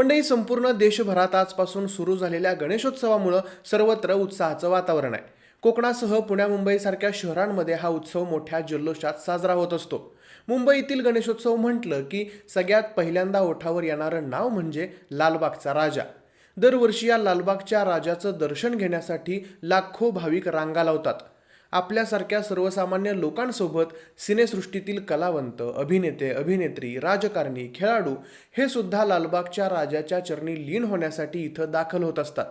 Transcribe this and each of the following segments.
मंडळी संपूर्ण देशभरात आजपासून सुरू झालेल्या गणेशोत्सवामुळं सर्वत्र उत्साहाचं वातावरण आहे. कोकणासह पुण्या मुंबईसारख्या शहरांमध्ये हा उत्सव मोठ्या जल्लोषात साजरा होत असतो. मुंबईतील गणेशोत्सव म्हटलं की सगळ्यात पहिल्यांदा ओठावर येणारं नाव म्हणजे लालबागचा राजा. दरवर्षी या लालबागच्या राजाचं दर्शन घेण्यासाठी लाखो भाविक रांगा लावतात. आपल्यासारख्या सर्वसामान्य लोकांसोबत सिनेसृष्टीतील कलावंत अभिनेते अभिनेत्री राजकारणी खेळाडू हे सुद्धा लालबागच्या राजाच्या चरणी लीन होण्यासाठी इथं दाखल होत असतात.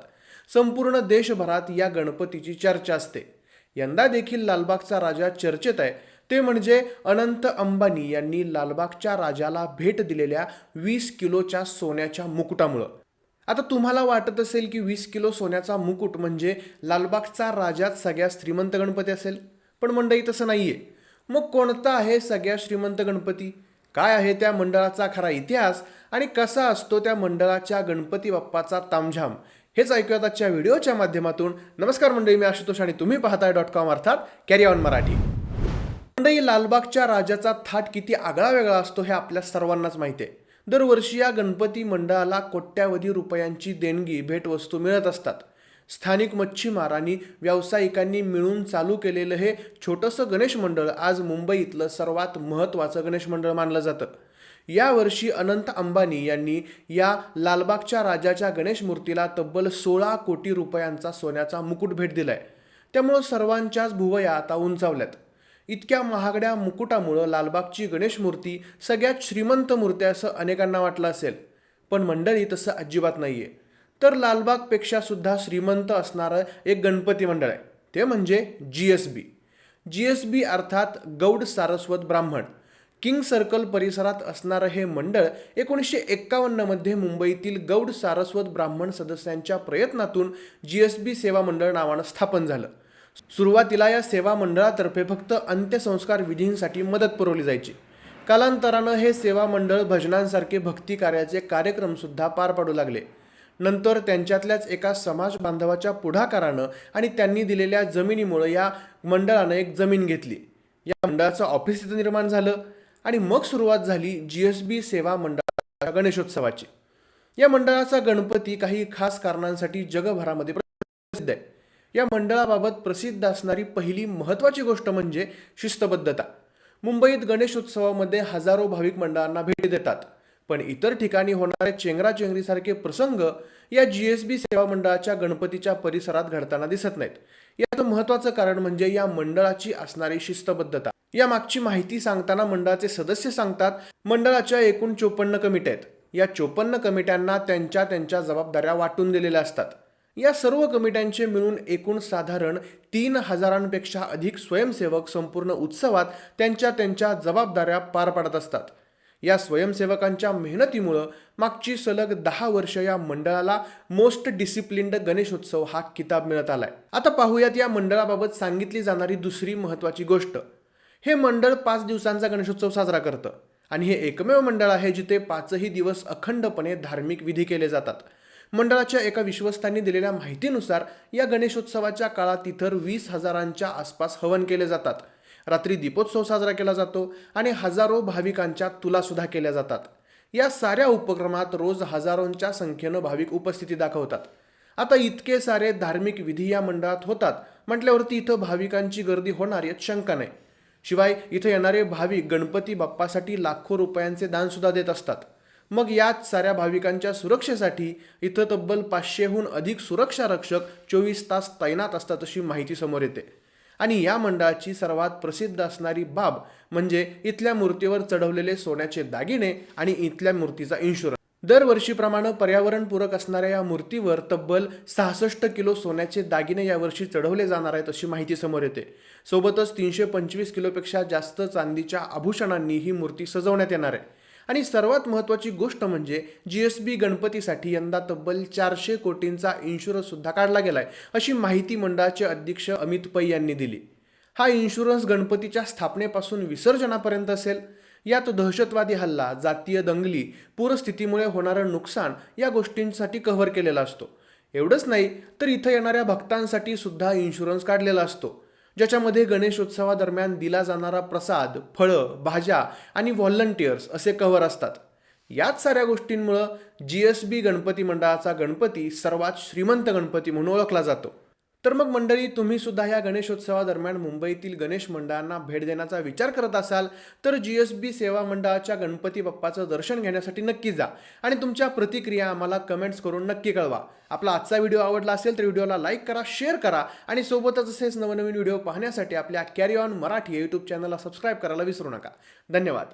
संपूर्ण देशभरात या गणपतीची चर्चा असते. यंदा देखील लालबागचा राजा चर्चेत आहे. ते म्हणजे अनंत अंबानी यांनी लालबागच्या राजाला भेट दिलेल्या वीस किलोच्या सोन्याच्या मुकुटामुळं. आता तुम्हाला वाटत असेल की वीस किलो सोन्याचा मुकुट म्हणजे लालबागचा राजात सगळ्यात श्रीमंत गणपती असेल? पण मंडळी तसं नाही आहे मग कोणता आहे सगळ्या श्रीमंत गणपती? काय आहे त्या मंडळाचा खरा इतिहास? आणि कसा असतो त्या मंडळाच्या गणपती बाप्पाचा तामझाम? हेच ऐकूयात आजच्या व्हिडिओच्या माध्यमातून. नमस्कार मंडळी मी आशुतोष आणि तुम्ही पाहताय डॉट कॉम अर्थात कॅरी ऑन मराठी. मंडई लालबागच्या राजाचा थाट किती आगळा वेगळा असतो हे आपल्या सर्वांनाच माहिती आहे. दरवर्षी या गणपती मंडळाला कोट्यावधी रुपयांची देणगी भेटवस्तू मिळत असतात. स्थानिक मच्छीमार आणि व्यावसायिकांनी मिळून चालू केलेलं हे छोटंसं गणेश मंडळ आज मुंबईतलं सर्वात महत्त्वाचं गणेश मंडळ मानलं जातं. यावर्षी अनंत अंबानी यांनी या लालबागच्या राजाच्या गणेश मूर्तीला तब्बल सोळा कोटी रुपयांचा सोन्याचा मुकुट भेट दिलाय. त्यामुळं सर्वांच्याच भुवया आता उंचावल्यात. इतक्या महागड्या मुकुटामुळं लालबागची गणेश मूर्ती सगळ्यात श्रीमंत मूर्ती असं अनेकांना वाटलं असेल. पण मंडळी तसं अजिबात नाही आहे तर लालबागपेक्षा सुद्धा श्रीमंत असणारं एक गणपती मंडळ आहे. ते म्हणजे जी एस बी जी एस बी अर्थात गौड सारस्वत ब्राह्मण. किंग सर्कल परिसरात असणारं हे मंडळ एकोणीसशे एक्कावन्नमध्ये मुंबईतील गौड सारस्वत ब्राह्मण सदस्यांच्या प्रयत्नातून जी एस बी सेवा मंडळ नावानं स्थापन झालं. सुरुवातीला या सेवा मंडळातर्फे फक्त अंत्यसंस्कार विधींसाठी मदत पुरवली जायची. कालांतरानं हे सेवा मंडळ भजनांसारखे भक्ती कार्याचे कार्यक्रमसुद्धा पार पाडू लागले. नंतर त्यांच्यातल्याच एका समाज बांधवाच्या पुढाकारानं आणि त्यांनी दिलेल्या जमिनीमुळं या मंडळानं एक जमीन घेतली. या मंडळाचं ऑफिस तिथं निर्माण झालं आणि मग सुरुवात झाली जी एस बी सेवा मंडळाच्या गणेशोत्सवाची. या मंडळाचा गणपती काही खास कारणांसाठी जगभरामध्ये या मंडळाबाबत प्रसिद्ध असणारी पहिली महत्त्वाची गोष्ट म्हणजे शिस्तबद्धता. मुंबईत गणेशोत्सवामध्ये हजारो भाविक मंडळांना भेट देतात. पण इतर ठिकाणी होणारे चेंगराचेंगरीसारखे प्रसंग या जी एस बी सेवा मंडळाच्या गणपतीच्या परिसरात घडताना दिसत नाहीत. याचं महत्त्वाचं कारण म्हणजे या मंडळाची असणारी शिस्तबद्धता. या मागची माहिती सांगताना मंडळाचे सदस्य सांगतात मंडळाच्या एकूण चोपन्न कमिट्या आहेत. या चोपन्न कमिट्यांना त्यांच्या त्यांच्या जबाबदाऱ्या वाटून दिलेल्या असतात. या सर्व कमिट्यांचे मिळून एकूण साधारण तीन हजारांपेक्षा अधिक स्वयंसेवक संपूर्ण उत्सवात त्यांच्या त्यांच्या जबाबदाऱ्या पार पाडत असतात. या स्वयंसेवकांच्या मेहनतीमुळं मागची सलग दहा वर्ष या मंडळाला मोस्ट डिसिप्लिन्ड गणेशोत्सव हा किताब मिळत आलाय. आता पाहूयात या मंडळाबाबत सांगितली जाणारी दुसरी महत्त्वाची गोष्ट. हे मंडळ पाच दिवसांचा गणेशोत्सव साजरा करतं आणि हे एकमेव मंडळ आहे जिथे पाचही दिवस अखंडपणे धार्मिक विधी केले जातात. मंडळाच्या एका विश्वस्तांनी दिलेल्या माहितीनुसार या गणेशोत्सवाच्या काळात इतर वीस हजारांच्या आसपास हवन केले जातात. रात्री दीपोत्सव साजरा केला जातो आणि हजारो भाविकांच्या तुलासुद्धा केल्या जातात. या साऱ्या उपक्रमात रोज हजारोंच्या संख्येनं भाविक उपस्थिती दाखवतात. आता इतके सारे धार्मिक विधी या मंडळात होतात म्हटल्यावरती इथं भाविकांची गर्दी होणार यात शंका नाही. शिवाय इथं येणारे भाविक गणपती बाप्पासाठी लाखो रुपयांचे दानसुद्धा देत असतात. मग याच साऱ्या भाविकांच्या सुरक्षेसाठी इथं तब्बल पाचशेहून अधिक सुरक्षा रक्षक चोवीस तास तैनात असतात अशी माहिती समोर येते. आणि या मंडळाची सर्वात प्रसिद्ध असणारी बाब म्हणजे इथल्या मूर्तीवर चढवलेले सोन्याचे दागिने आणि इथल्या मूर्तीचा इन्शुरन्स दरवर्षीप्रमाणे पर्यावरणपूरक असणाऱ्या या मूर्तीवर तब्बल सहासष्ट किलो सोन्याचे दागिने यावर्षी चढवले जाणार आहेत अशी माहिती समोर येते. सोबतच तीनशे पंचवीस किलोपेक्षा जास्त चांदीच्या आभूषणांनी ही मूर्ती सजवण्यात येणार आहे. आणि सर्वात महत्त्वाची गोष्ट म्हणजे जी एस बी गणपतीसाठी यंदा तब्बल चारशे कोटींचा इन्शुरन्ससुद्धा काढला गेला आहे अशी माहिती मंडळाचे अध्यक्ष अमित पै यांनी दिली. हा इन्शुरन्स गणपतीच्या स्थापनेपासून विसर्जनापर्यंत असेल. यात दहशतवादी हल्ला जातीय दंगली पूरस्थितीमुळे होणारं नुकसान या गोष्टींसाठी कव्हर केलेला असतो. एवढंच नाही तर इथं येणाऱ्या भक्तांसाठी सुद्धा इन्शुरन्स काढलेला असतो. ज्याच्यामध्ये गणेशोत्सवादरम्यान दिला जाणारा प्रसाद फळं भाज्या आणि व्हॉलंटियर्स असे कव्हर असतात. याच साऱ्या गोष्टींमुळं जी एस बी गणपती मंडळाचा गणपती सर्वात श्रीमंत गणपती म्हणून ओळखला जातो. तर मग मंडळी तुम्ही सुद्धा या गणेशोत्सवादरम्यान मुंबईतील गणेश मंडळांना भेट देण्याचा विचार करत असाल तर जी एस बी सेवा मंडळाच्या गणपती बाप्पाचं दर्शन घेण्यासाठी नक्की जा. आणि तुमच्या प्रतिक्रिया आम्हाला कमेंट्स करून नक्की कळवा. आपला आजचा व्हिडिओ आवडला असेल तर व्हिडिओला लाईक करा शेअर करा आणि सोबतच असेच नवनवीन व्हिडिओ पाहण्यासाठी आपल्या कॅरी ऑन मराठी या यूट्यूब चॅनलला सबस्क्राईब करायला विसरू नका. धन्यवाद.